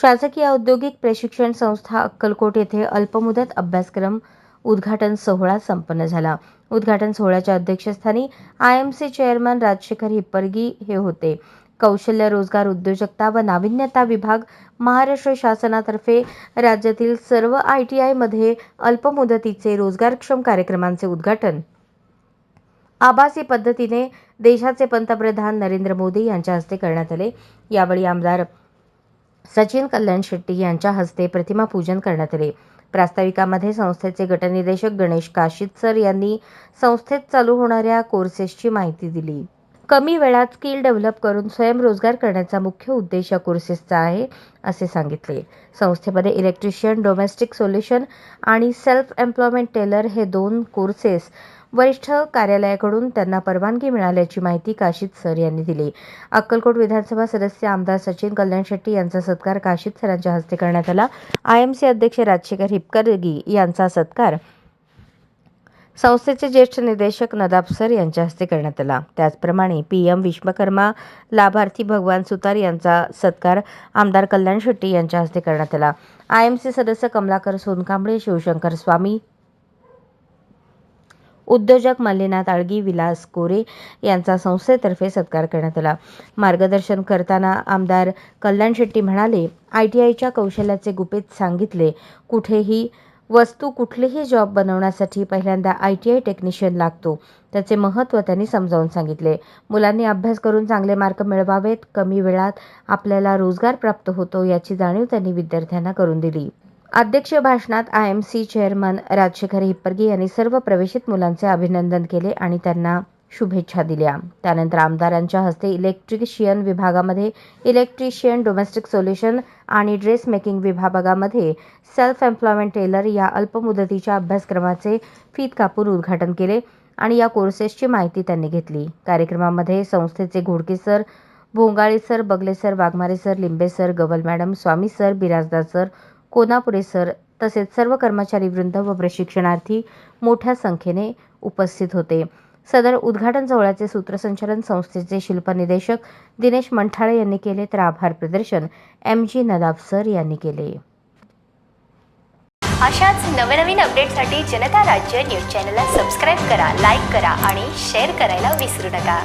शासकीय औद्योगिक प्रशिक्षण संस्था अक्कलकोट येथे अल्पमुदत अभ्यासक्रम उद्घाटन सोहळा संपन्न झाला. उद्घाटन सोहळ्याच्या अध्यक्षस्थानी I M C chairman Rajshekhar Hippargi हे होते. कौशल्य रोजगार उद्योजकता व नाविन्यता विभाग महाराष्ट्र शासनातर्फे राज्यातील सर्व आय टी आयमध्ये अल्पमुदतीचे रोजगारक्षम कार्यक्रमांचे उद्घाटन. आभासी पद्धतीने देशाचे पंतप्रधान नरेंद्र मोदी यांच्या हस्ते करण्यात आले. यावेळी आमदार सचिन कल्याण शेट्टी यांच्या हस्ते प्रतिमापूजन करण्यात आले. प्रास्ताविकामध्ये संस्थेचे गटनिदेशक गणेश काशीद सर यांनी संस्थेत चालू होणाऱ्या कोर्सेसची माहिती दिली. कमी वेळात स्किल डेव्हलप करून स्वयंरोजगार करण्याचा मुख्य उद्देश या कोर्सेसचा आहे असे सांगितले. संस्थेमध्ये इलेक्ट्रिशियन डोमेस्टिक सोल्युशन आणि सेल्फ एम्प्लॉयमेंट टेलर हे दोन कोर्सेस वरिष्ठ कार्यालयाकडून त्यांना परवानगी मिळाल्याची माहिती काशीद सर यांनी दिली. अक्कलकोट विधानसभा सदस्य आमदार सचिन कल्याण शेट्टी यांचा सत्कार काशीद सरांच्या हस्ते करण्यात आला. आयएमसी अध्यक्ष राजशेखर हिपकरगी यांचा सत्कार संस्थेचे ज्येष्ठ निदेशक नदाब सर यांच्या हस्ते करण्यात आला. त्याचप्रमाणे पी एम विश्वकर्मा लाभार्थी भगवान सुतार यांचा सत्कार आमदार कल्याण शेट्टी यांच्या हस्ते करण्यात आला. आय एम सी सदस्य कमलाकर सोनकांबळे शिवशंकर स्वामी उद्योजक मल्लीनाथ आळगी विलास कोरे यांचा संस्थेतर्फे सत्कार करण्यात आला. मार्गदर्शन करताना आमदार कल्याण शेट्टी म्हणाले आय टी आयच्या कौशल्याचे गुपित सांगितले कुठेही वस्तू कुठलीही जॉब बनवण्यासाठी पहिल्यांदा आय टी आय टेक्निशियन लागतो. त्याचे महत्त्व त्यांनी समजावून सांगितले. मुलांनी अभ्यास करून चांगले मार्क मिळवावेत कमी वेळात आपल्याला रोजगार प्राप्त होतो याची जाणीव त्यांनी विद्यार्थ्यांना करून दिली. अध्यक्ष भाषणात I M C chairman Rajshekhar Hipparge यांनी सर्व प्रवेशित मुलांचे अभिनंदन केले आणि त्यांना शुभेच्छा दिल्या. त्यानंतर आमदारांच्या हस्ते इलेक्ट्रिशियन विभागामध्ये इलेक्ट्रिशियन डोमेस्टिक सोल्युशन आणि ड्रेस मेकिंग विभागामध्ये सेल्फ एम्प्लॉयमेंट टेलर या अल्पमुदतीच्या अभ्यासक्रमाचे फीत कापून उद्घाटन केले आणि या कोर्सेसची माहिती त्यांनी घेतली. कार्यक्रमामध्ये संस्थेचे Ghodke sir Bhongale sir Bagale sir Waghmare sir Limbe sir Gawal madam Swami sir Birajdar sir Konapure sir तसेच सर्व कर्मचारी वृंद व प्रशिक्षणार्थी मोठ्या संख्येने उपस्थित होते. सदर उद्घाटन सोहळ्याचे सूत्रसंचालन संस्थेचे शिल्पनिदेशक दिनेश मंठाळे यांनी केले तर आभार प्रदर्शन एम जी नदाब सर यांनी केले. अशाच नवनवीन अपडेटसाठी जनता राज्य न्यूज चॅनलला सबस्क्राईब करा लाईक करा आणि शेअर करायला विसरू नका.